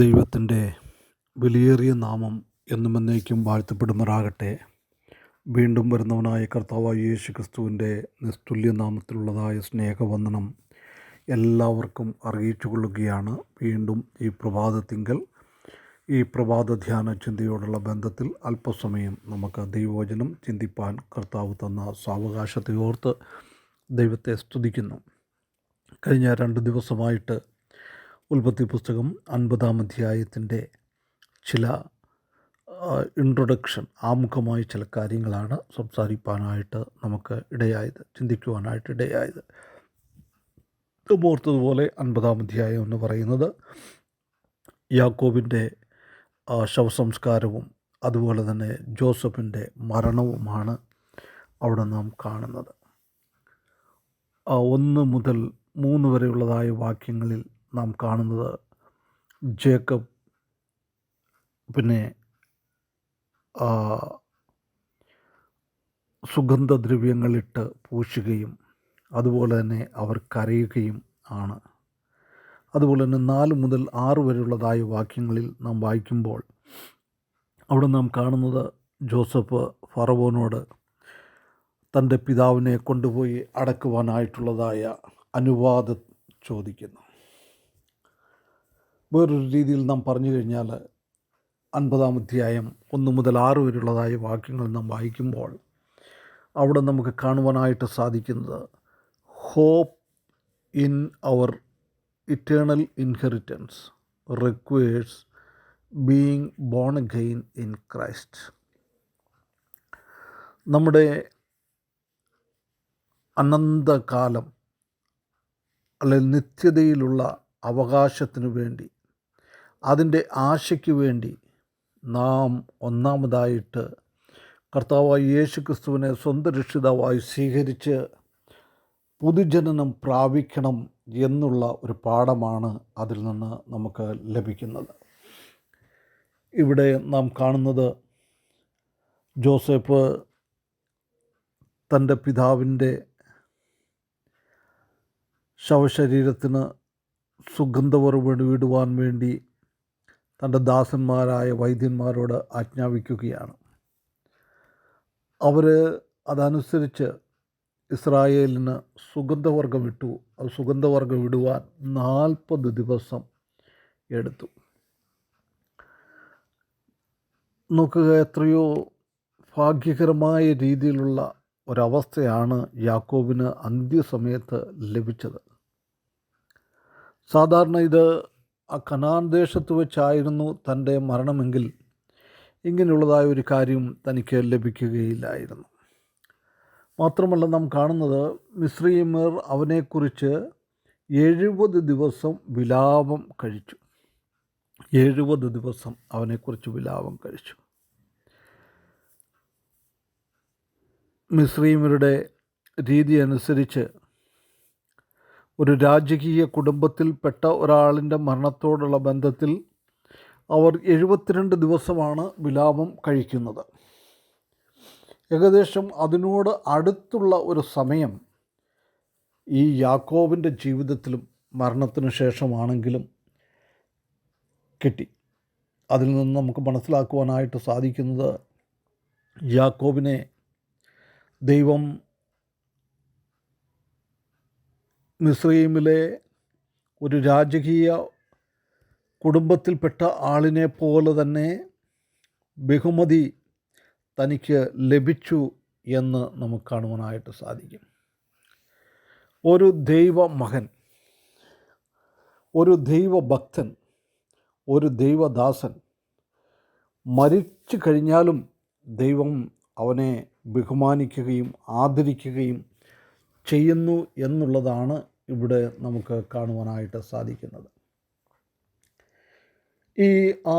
ദൈവത്തിന്റെ വിലയേറിയ നാമം എന്നും എന്നേക്കും വാഴ്ത്തപ്പെടുമാറാകട്ടെ. വീണ്ടും വരുന്നവനായ കർത്താവായ യേശു ക്രിസ്തുവിന്റെ നിസ്തുല്യ നാമത്തിലുള്ളതായ സ്നേഹവന്ദനം എല്ലാവർക്കും അറിയിച്ചു കൊള്ളുകയാണ്. വീണ്ടും ഈ പ്രഭാതത്തിങ്കൽ ഈ പ്രഭാത ധ്യാന ചിന്തയോടുള്ള ബന്ധത്തിൽ അല്പസമയം നമുക്ക് ദൈവവചനം ചിന്തിപ്പാൻ കർത്താവ് തന്ന സാവകാശത്തെ ഓർത്ത് ദൈവത്തെ സ്തുതിക്കുന്നു. കഴിഞ്ഞ രണ്ട് ദിവസമായിട്ട് ഉൽപ്പത്തി പുസ്തകം അൻപതാം അധ്യായത്തിന്റെ ചില ഇൻട്രൊഡക്ഷൻ ആമുഖമായ ചില കാര്യങ്ങളാണ് സംസാരിപ്പാനായിട്ട് നമുക്ക് ഇടയായത് ചിന്തിക്കുവാനായിട്ട് ഇടയായത്. ഓർത്തതുപോലെ അൻപതാം അധ്യായം എന്ന് പറയുന്നത് യാക്കോബിന്റെ ശവസംസ്കാരവും അതുപോലെ തന്നെ ജോസഫിന്റെ മരണവുമാണ് അവിടെ നാം കാണുന്നത്. ഒന്ന് മുതൽ മൂന്ന് വരെയുള്ളതായ വാക്യങ്ങളിൽ നാം കാണുന്നത്. ജേക്കബ് പിന്നെ സുഗന്ധദ്രവ്യങ്ങളിട്ട് പൂശുകയും അതുപോലെ തന്നെ അവർ കരയുകയും ആണ്. അതുപോലെ തന്നെ നാല് മുതൽ ആറ് വരെയുള്ളതായ വാക്യങ്ങളിൽ നാം വായിക്കുമ്പോൾ അവിടെ നാം കാണുന്നത് ജോസഫ് ഫറവോനോട് തന്റെ പിതാവിനെ കൊണ്ടുപോയി അടക്കുവാനായിട്ടുള്ളതായ അനുവാദം ചോദിക്കുന്നു. വേറൊരു രീതിയിൽ നാം പറഞ്ഞു കഴിഞ്ഞാൽ അൻപതാം അധ്യായം ഒന്ന് മുതൽ ആറ് വരെയുള്ളതായ വാക്യങ്ങൾ നാം വായിക്കുമ്പോൾ അവിടെ നമുക്ക് കാണുവാനായിട്ട് സാധിക്കുന്നത് hope in our eternal inheritance requires being born again in Christ നമ്മുടെ അനന്തകാലം അല്ലെങ്കിൽ നിത്യതയിലുള്ള അവകാശത്തിനു വേണ്ടി അതിന്റെ ആശയ്ക്ക് വേണ്ടി നാം ഒന്നാമതായിട്ട് കർത്താവായ യേശു ക്രിസ്തുവിനെ സ്വന്തം രക്ഷിതാവായി സ്വീകരിച്ച് പുതുജനനം പ്രാപിക്കണം എന്നുള്ള ഒരു പാഠമാണ് അതിൽ നിന്ന് നമുക്ക് ലഭിക്കുന്നത്. ഇവിടെ നാം കാണുന്നത് ജോസഫ് തന്റെ പിതാവിന്റെ ശവശരീരത്തിന് സുഗന്ധപുറം വിടുവാൻ വേണ്ടി തന്റെ ദാസന്മാരായ വൈദ്യന്മാരോട് ആജ്ഞാപിക്കുകയാണ്. അവർ അതനുസരിച്ച് ഇസ്രായേലിന് സുഗന്ധവർഗം ഇട്ടു. അത് സുഗന്ധവർഗം ഇടുവാൻ നാൽപ്പത് ദിവസം എടുത്തു. നോക്കുക എത്രയോ ഭാഗ്യകരമായ രീതിയിലുള്ള ഒരവസ്ഥയാണ് യാക്കോബിന് അന്ത്യസമയത്ത് ലഭിച്ചത്. സാധാരണ ഇത് ആ കനാൻ ദേശത്ത് വെച്ചായിരുന്നു തന്റെ മരണമെങ്കിൽ. ഇങ്ങനെയുള്ളതായ ഒരു കാര്യം തനിക്ക് ലഭിക്കുകയില്ലായിരുന്നു. മാത്രമല്ല നാം കാണുന്നത് മിശ്രീമർ അവനെക്കുറിച്ച് എഴുപത് ദിവസം വിലാപം കഴിച്ചു. എഴുപത് ദിവസം അവനെക്കുറിച്ച് വിലാപം കഴിച്ചു. മിശ്രീമരുടെ രീതി അനുസരിച്ച് ഒരു രാജകീയ കുടുംബത്തിൽപ്പെട്ട ഒരാളിന്റെ മരണത്തോടുള്ള ബന്ധത്തിൽ അവർ എഴുപത്തിരണ്ട് ദിവസമാണ് വിലാപം കഴിക്കുന്നത്. ഏകദേശം അതിനോട് അടുത്തുള്ള ഒരു സമയം ഈ യാക്കോവിന്റെ ജീവിതത്തിലും മരണത്തിന് ശേഷമാണെങ്കിലും കിട്ടി. അതിൽ നിന്ന് നമുക്ക് മനസ്സിലാക്കുവാനായിട്ട് സാധിക്കുന്നത് യാക്കോബിനെ ദൈവം മിസ്രൈമിലെ ഒരു രാജകീയ കുടുംബത്തിൽപ്പെട്ട ആളിനെ പോലെ തന്നെ ബഹുമതി തനിക്ക് ലഭിച്ചു എന്ന് നമുക്ക് കാണുവാനായിട്ട് സാധിക്കും. ഒരു ദൈവ മകൻ ഒരു ദൈവഭക്തൻ ഒരു ദൈവദാസൻ മരിച്ചു കഴിഞ്ഞാലും ദൈവം അവനെ ബഹുമാനിക്കുകയും ആദരിക്കുകയും ചെയ്യുന്നു എന്നുള്ളതാണ് ഇവിടെ നമുക്ക് കാണുവാനായിട്ട് സാധിക്കുന്നത്. ഈ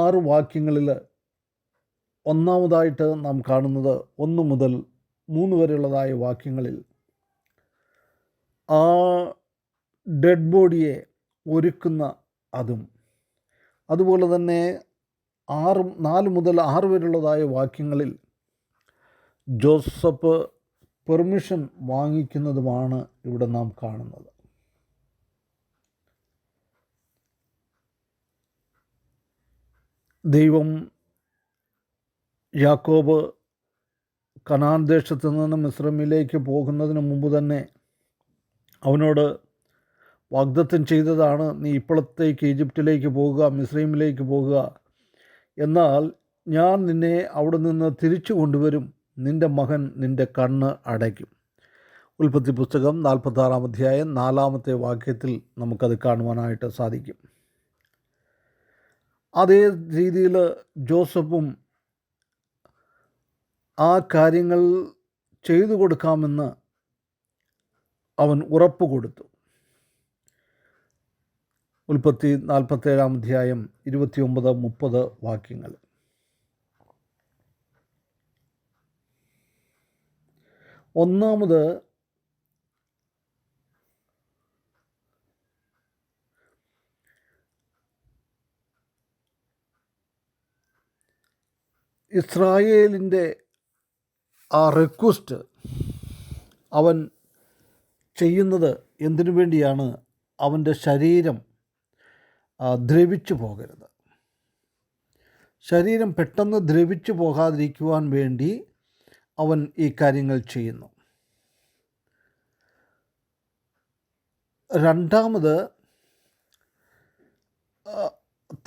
ആറ് വാക്യങ്ങളിൽ ഒന്നാമതായിട്ട് നാം കാണുന്നത് ഒന്ന് മുതൽ മൂന്ന് വരെയുള്ളതായ വാക്യങ്ങളിൽ ആ ഡെഡ് ബോഡിയെ ഒരുക്കുന്ന അതും. അതുപോലെ തന്നെ ആറ് നാല് മുതൽ ആറ് വരെയുള്ളതായ വാക്യങ്ങളിൽ ജോസഫ് പെർമിഷൻ വാങ്ങിക്കുന്നതുമാണ് ഇവിടെ നാം കാണുന്നത്. ദൈവം യാക്കോബ് കനാൻ ദേശത്ത് നിന്ന് മിശ്രമിലേക്ക് പോകുന്നതിന് മുമ്പ് തന്നെ അവനോട് വാഗ്ദത്തം ചെയ്തതാണ് നീ ഇപ്പോഴത്തേക്ക് ഈജിപ്തിലേക്ക് പോകുക മിശ്രീമിലേക്ക് പോകുക. എന്നാൽ ഞാൻ നിന്നെ അവിടെ നിന്ന് തിരിച്ചു കൊണ്ടുവരും. നിന്റെ മകൻ നിന്റെ കണ്ണ് അടയ്ക്കും. ഉൽപ്പത്തി പുസ്തകം നാൽപ്പത്താറാം അധ്യായം നാലാമത്തെ വാക്യത്തിൽ നമുക്കത് കാണുവാനായിട്ട് സാധിക്കും. അതേ രീതിയിൽ ജോസഫും ആ കാര്യങ്ങൾ ചെയ്തു കൊടുക്കാമെന്ന് അവൻ ഉറപ്പ് കൊടുത്തു. ഉൽപ്പത്തി നാൽപ്പത്തേഴാം അധ്യായം ഇരുപത്തിയൊമ്പത് മുപ്പത് വാക്യങ്ങൾ. ഒന്നാമത് ഇസ്രായേലിന്റെ ആ റിക്വസ്റ്റ് അവൻ ചെയ്യുന്നത് എന്തിനു വേണ്ടിയാണ്? അവന്റെ ശരീരം ദ്രവിച്ചു പോകരുത്. ശരീരം പെട്ടെന്ന് ദ്രവിച്ചു പോകാതിരിക്കുവാൻ വേണ്ടി അവൻ ഈ കാര്യങ്ങൾ ചെയ്യുന്നു. രണ്ടാമത്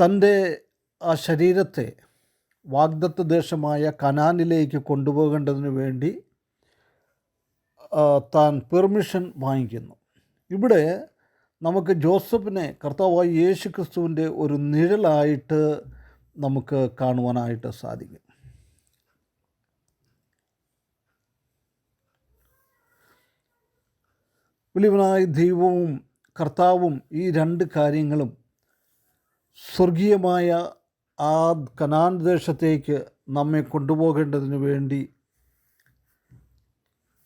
തന്റെ ആ ശരീരത്തെ വാഗ്ദത്ത ദേശമായ കനാനിലേക്ക് കൊണ്ടുപോകേണ്ടതിന് വേണ്ടി താൻ പെർമിഷൻ വാങ്ങിക്കുന്നു. ഇവിടെ നമുക്ക് ജോസഫിനെ കർത്താവായ യേശു ക്രിസ്തുവിന്റെ ഒരു നിഴലായിട്ട് നമുക്ക് കാണുവാനായിട്ട് സാധിക്കും. വലിയവനായ ദൈവവും കർത്താവും ഈ രണ്ട് കാര്യങ്ങളും സ്വർഗീയമായ ആ കനാൻ ദേശത്തേക്ക് നമ്മെ കൊണ്ടുപോകേണ്ടതിന് വേണ്ടി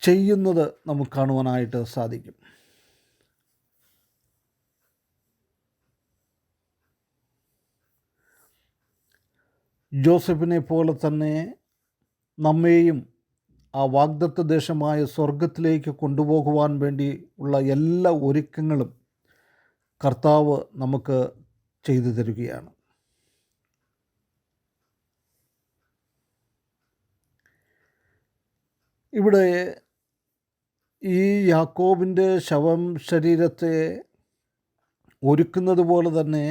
ചെയ്യുന്നത് നമുക്ക് കാണുവാനായിട്ട് സാധിക്കും. ജോസഫിനെ പോലെ തന്നെ നമ്മെയും ആ വാഗ്ദത്ത ദേശമായ സ്വർഗത്തിലേക്ക് കൊണ്ടുപോകുവാൻ വേണ്ടി ഉള്ള എല്ലാ ഒരുക്കങ്ങളും കർത്താവ് നമുക്ക് ചെയ്തു തരികയാണ്. ഇവിടെ ഈ യാക്കോബിന്റെ ശവം ശരീരത്തെ ഒരുക്കുന്നത് പോലെ തന്നെ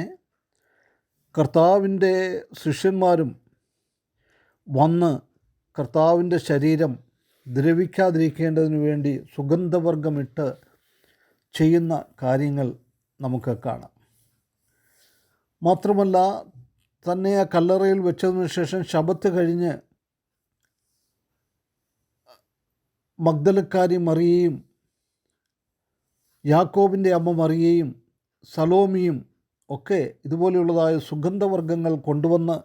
കർത്താവിന്റെ ശിഷ്യന്മാരും വന്ന് കർത്താവിന്റെ ശരീരം ദ്രവിക്കാതിരിക്കേണ്ടതിന് വേണ്ടി സുഗന്ധവർഗമിട്ട് ചെയ്യുന്ന കാര്യങ്ങൾ നമുക്ക് കാണാം. മാത്രമല്ല തന്നെ ആ കല്ലറയിൽ വെച്ചതിന് ശേഷം ശബത്ത് കഴിഞ്ഞ് മഗ്ദലക്കാരി മറിയയും യാക്കോബിന്റെ അമ്മ മറിയയും സലോമിയും ഒക്കെ ഇതുപോലെയുള്ളതായ സുഗന്ധവർഗങ്ങൾ കൊണ്ടുവന്ന്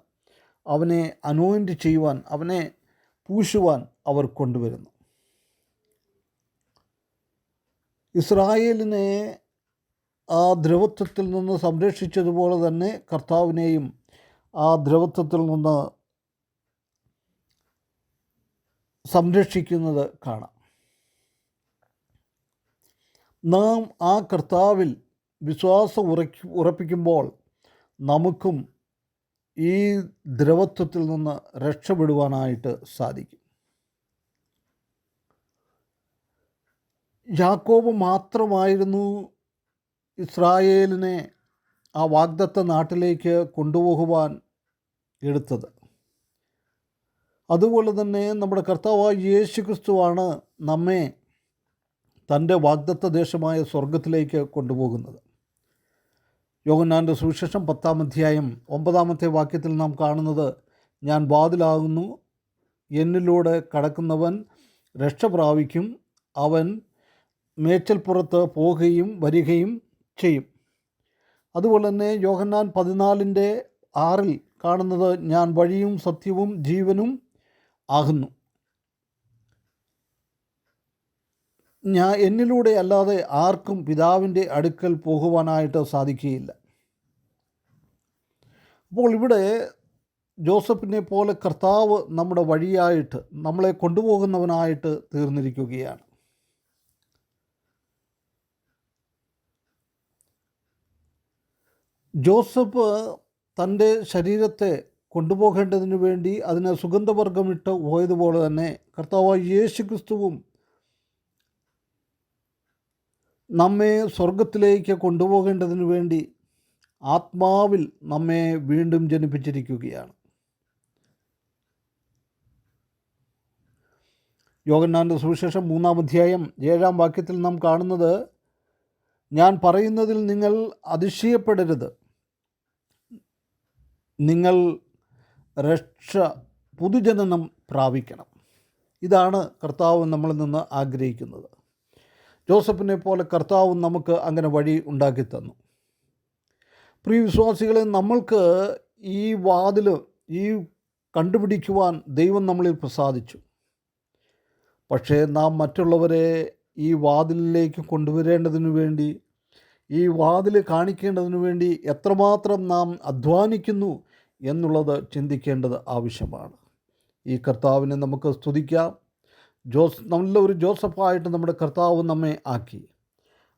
അവനെ അനോയിന്റ് ചെയ്യുവാൻ അവനെ പൂശുവാൻ അവർ കൊണ്ടുവരുന്നു. ഇസ്രായേലിനെ ആ ദ്രവത്വത്തിൽ നിന്ന് സംരക്ഷിച്ചതുപോലെ തന്നെ കർത്താവിനെയും ആ ദ്രവത്വത്തിൽ നിന്ന് സംരക്ഷിക്കുന്നത് കാണാം. നാം ആ കർത്താവിൽ വിശ്വാസം ഉറക്കി ഉറപ്പിക്കുമ്പോൾ നമുക്കും ഈ ദ്രവത്വത്തിൽ നിന്ന് രക്ഷപ്പെടുവാനായിട്ട് സാധിക്കും. യാക്കോബ് മാത്രമായിരുന്നു ഇസ്രായേലിനെ ആ വാഗ്ദത്ത നാട്ടിലേക്ക് കൊണ്ടുപോകുവാൻ എടുത്തത്. അതുപോലെ തന്നെ നമ്മുടെ കർത്താവായ യേശു ക്രിസ്തുവാണ് നമ്മെ തന്റെ വാഗ്ദത്ത ദേശമായ സ്വർഗത്തിലേക്ക് കൊണ്ടുപോകുന്നത്. യോഗനാന്റെ സുവിശേഷം പത്താം അധ്യായം ഒമ്പതാമത്തെ വാക്യത്തിൽ നാം കാണുന്നത് ഞാൻ വാതിലാകുന്നു എന്നിലൂടെ കടക്കുന്നവൻ രക്ഷ പ്രാപിക്കും അവൻ മേച്ചൽപ്പുറത്ത് പോകുകയും വരികയും ചെയ്യും. അതുപോലെ തന്നെ യോഹന്നാൻ പതിനാലിന്റെ ആറിൽ കാണുന്നത് ഞാൻ വഴിയും സത്യവും ജീവനും ആകുന്നു. ഞാൻ എന്നിലൂടെ അല്ലാതെ ആർക്കും പിതാവിന്റെ അടുക്കൽ പോകുവാനായിട്ട് സാധിക്കുകയില്ല. അപ്പോൾ ഇവിടെ ജോസഫിനെ പോലെ കർത്താവ് നമ്മുടെ വഴിയായിട്ട് നമ്മളെ കൊണ്ടുപോകുന്നവനായിട്ട് തീർന്നിരിക്കുകയാണ്. ജോസഫ് തന്റെ ശരീരത്തെ കൊണ്ടുപോകേണ്ടതിന് വേണ്ടി അതിനെ സുഗന്ധവർഗമിട്ട് പോയതുപോലെ തന്നെ കർത്താവായ യേശു ക്രിസ്തുവും നമ്മെ സ്വർഗത്തിലേക്ക് കൊണ്ടുപോകേണ്ടതിന് വേണ്ടി ആത്മാവിൽ നമ്മെ വീണ്ടും ജനിപ്പിച്ചിരിക്കുകയാണ്. യോഗന്നാന്റെ സുവിശേഷം മൂന്നാം അധ്യായം ഏഴാം വാക്യത്തിൽ നാം കാണുന്നത് ഞാൻ പറയുന്നതിൽ നിങ്ങൾ അതിശയപ്പെടരുത്. നിങ്ങൾ രക്ഷ പുതുജനനം പ്രാപിക്കണം. ഇതാണ് കർത്താവ് നമ്മളിൽ നിന്ന് ആഗ്രഹിക്കുന്നത്. ജോസഫിനെ പോലെ കർത്താവും നമുക്ക് അങ്ങനെ വഴി ഉണ്ടാക്കി തന്നു. പ്രിയ വിശ്വാസികളെ നമ്മൾക്ക് ഈ വാതിൽ ഈ കണ്ടുപിടിക്കുവാൻ ദൈവം നമ്മളിൽ പ്രസാദിച്ചു. പക്ഷേ നാം മറ്റുള്ളവരെ ഈ വാതിലിലേക്ക് കൊണ്ടുവരേണ്ടതിന് വേണ്ടി ഈ വാതിൽ കാണിക്കേണ്ടതിന് വേണ്ടി എത്രമാത്രം നാം അധ്വാനിക്കുന്നു എന്നുള്ളത് ചിന്തിക്കേണ്ടത് ആവശ്യമാണ്. ഈ കർത്താവിനെ നമുക്ക് സ്തുതിക്കാം. ജോസ് നല്ല ഒരു ജോസഫായിട്ട് നമ്മുടെ കർത്താവ് നമ്മെ ആക്കി.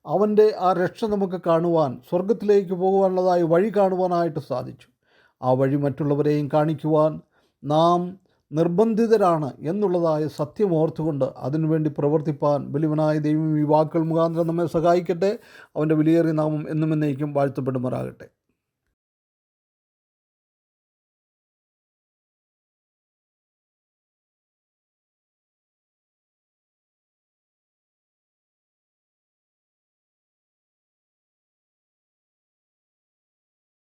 അവന്റെ ആ രക്ഷ നമുക്ക് കാണുവാൻ സ്വർഗത്തിലേക്ക് പോകുവാനുള്ളതായി വഴി കാണുവാനായിട്ട് സാധിച്ചു. ആ വഴി മറ്റുള്ളവരെയും കാണിക്കുവാൻ നാം നിർബന്ധിതരാണ് എന്നുള്ളതായ സത്യം ഓർത്തുകൊണ്ട് അതിനുവേണ്ടി പ്രവർത്തിപ്പാൻ വലിയവനായ ദൈവം ഈ വാക്കുകൾ മുഖാന്തരം നമ്മെ സഹായിക്കട്ടെ. അവന്റെ വിലയേറിയ നാമം എന്നും എന്നേക്കും വാഴ്ത്തപ്പെടുമാറാകട്ടെ.